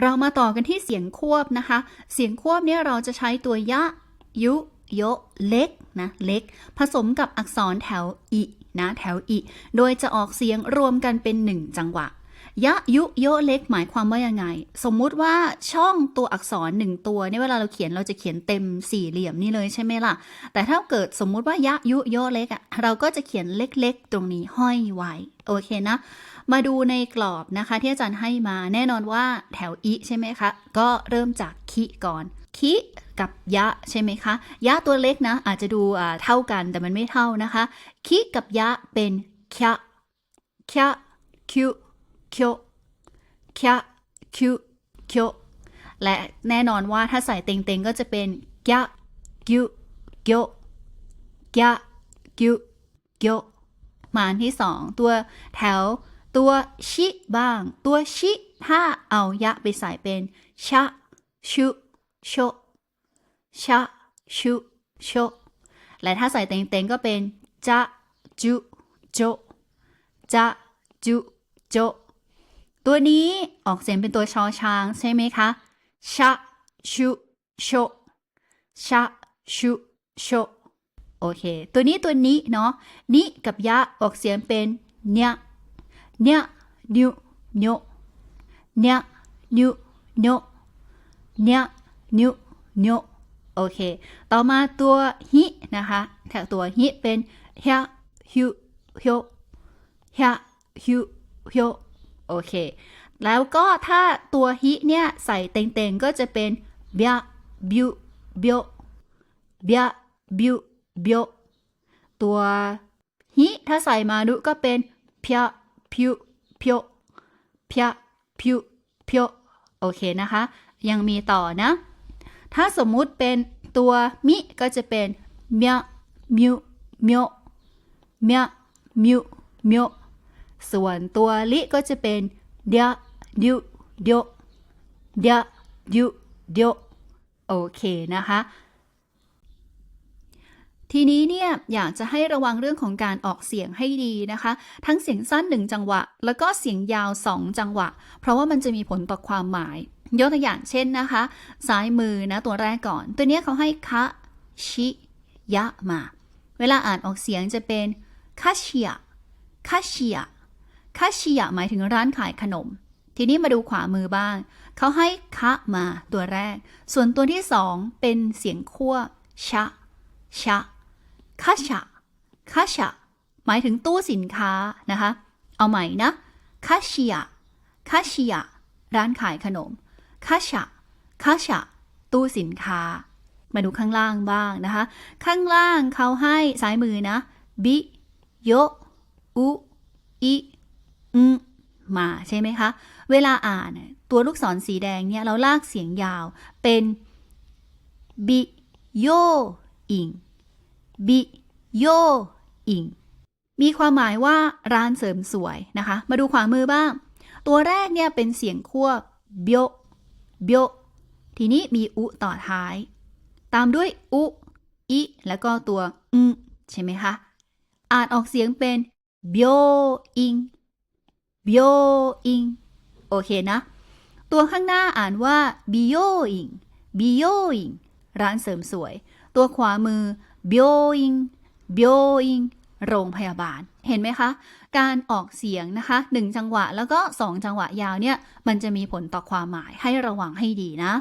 เรามาต่อกันที่เสียงควบนะคะ เสียงควบเนี่ยเราจะใช้ตัวยะ ยุโยเล็กนะเล็ก ผสมกับอักษรแถวอินะแถวอิโดยจะออกเสียงรวมกันเป็นหนึ่งจังหวะ ยะยุโยเล็กหมายความว่ายังไง สมมุติว่าช่องตัวอักษรหนึ่งตัวเนี่ยเวลาเราเขียนเราจะเขียนเต็มสี่เหลี่ยมนี่เลยใช่ไหมล่ะ แต่ถ้าเกิดสมมุติว่ายะยุโยเล็กอะ่ะเราก็จะเขียนเล็กๆ ตรงนี้ห้อยไว้ โอเคนะ มาดูในกรอบนะคะที่อาจารย์ให้มาแน่นอนว่าแถวอิใช่ไหมคะ ก็เริ่มจากคิก่อนคิกับยะใช่ไหมคะ ยะตัวเล็กนะ อาจจะดูเท่ากันแต่มันไม่เท่านะคะ คิกับยะเป็นคะคะคิวคิวคะคิวคิวและแน่นอนว่าถ้าใส่เต็งๆ ก็จะเป็นยะกิวกิวยะกิวกิว มาอันที่สองตัวแถว ตัวชิบ้าง ตัวชิถ้าเอายะไปใส่เป็นชะชุโชชะชุโชและถ้าใส่เต็งๆก็เป็นจะจุโจจะจุโจตัวนี้ออกเสียงเป็นตัวชอช้างใช่ไหมคะชะชุโชชะชุโช โอเค ตัวนี้ตัวนี้เนาะนิกับยะออกเสียงเป็นเนี่ยเนี่ยนิวโนเนี่ยนิวโนเนี่ยนิวโนโอเค ต่อมาตัวฮินะคะแถวตัวฮิเป็นฮะฮิวฮยฮะฮิวฮยโอเค แล้วก็ถ้าตัวฮิเนี่ยใส่เต็งๆก็จะเป็นเบียบิวเบียวเบียบิว เบียวตัวฮิถ้าใส่มาดุก็เป็นเพียพิวเพียวพยพิวเพียวโอเคนะคะ ยังมีต่อนะ ถ้าสมมุติเป็นตัวมิก็จะเป็นเมียมิวเมียวเมียมิวเมียวส่วนตัวลิก็จะเป็นเดียดิวเดียวเดียดิวเดียวโอเคนะคะ ทีนี้เนี่ยอยากจะให้ระวังเรื่องของการออกเสียงให้ดีนะคะ ทั้งเสียงสั้น 1 จังหวะ แล้วก็เสียงยาว 2 จังหวะ เพราะว่ามันจะมีผลต่อความหมาย ยกตัวอย่างเช่นนะคะ ซ้ายมือนะตัวแรกก่อน ตัวเนี้ยเขาให้คะชิยะมา เวลาอ่านออกเสียงจะเป็นคาชิยะคาชิยะคาชิยะหมายถึงร้านขายขนม ทีนี้มาดูขวามือบ้าง เขาให้คะมาตัวแรก ส่วนตัวที่สองเป็นเสียงคั่วชะชะ คาชะคาชะหมายถึงตู้สินค้านะคะ เอาใหม่นะคาชิยะคาชิยะร้านขายขนมคาชะคาชะตู้สินค้า มาดูข้างล่างบ้างนะคะ ข้างล่างเขาให้ซ้ายมือนะ บิ โย อุ อิอึมาใช่ไหมคะ เวลาอ่านตัวลูกศรสีแดงเนี่ย เราลากเสียงยาวเป็น บิ โย อิง บิโยอิงมีความหมายว่าร้านเสริมสวยนะคะ มาดูขวามือบ้าง ตัวแรกเนี่ยเป็นเสียงควบเบียวเบียวทีนี้มีอุต่อท้าย ตามด้วยอุอิแล้วก็ตัวอึใช่ไหมคะอ่านออกเสียงเป็นเบียวอิงเบียวอิงโอเคนะ ตัวข้างหน้าอ่านว่าบิโยอิงบิโยอิงร้านเสริมสวย ตัวขวามือ เบียวอิงเบียวอิงโรงพยาบาล เห็นไหมคะ การออกเสียงนะคะหนึ่งจังหวะแล้วก็สองจังหวะยาวเนี่ย มันจะมีผลต่อความหมายให้ระวังให้ดีนะ